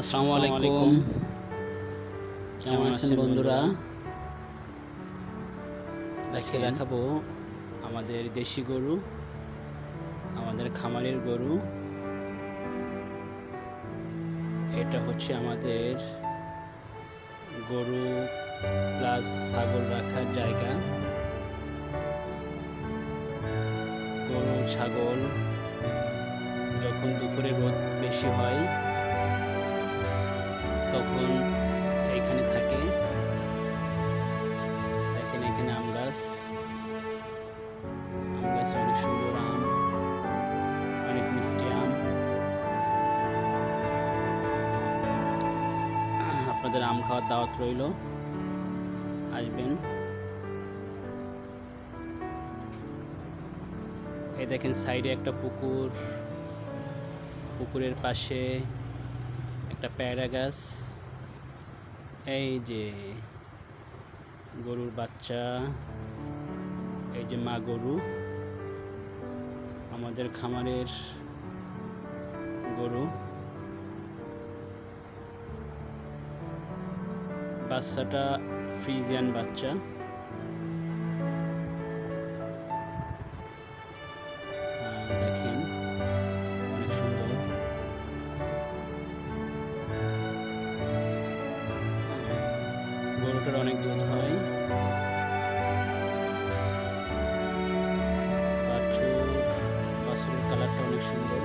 আসসালামু আলাইকুম। কেমন আছেন বন্ধুরা? আজকে দেখাবো আমাদের দেশি গরু আমাদের খামারের গরু। এটা হচ্ছে আমাদের গরু প্লাস ছাগল রাখার জায়গা। গরু ছাগল যখন দুপুরে রোদ বেশি হয় তখন এখানে থাকে। দেখেন এখানে আম গাছ। আম গাছ অনেক সুন্দর আম, অনেক মিষ্টি আম। আপনাদের আম খাওয়ার দাওয়াত রইল। আসবেন। এই দেখেন সাইডে একটা পুকুর। পুকুরের পাশে একটা পেয়ারা গাছ এই যে গরুর বাচ্চা, এই যে মা গরু। আমাদের খামারের গরু। বাচ্চাটা ফ্রিজিয়ান বাচ্চা। গরুটার অনেক দুধ হয়। বাছুর বাছুরের কালারটা অনেক সুন্দর।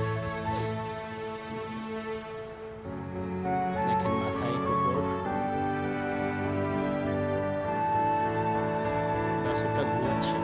দেখেন মাথায় ঘুমাচ্ছে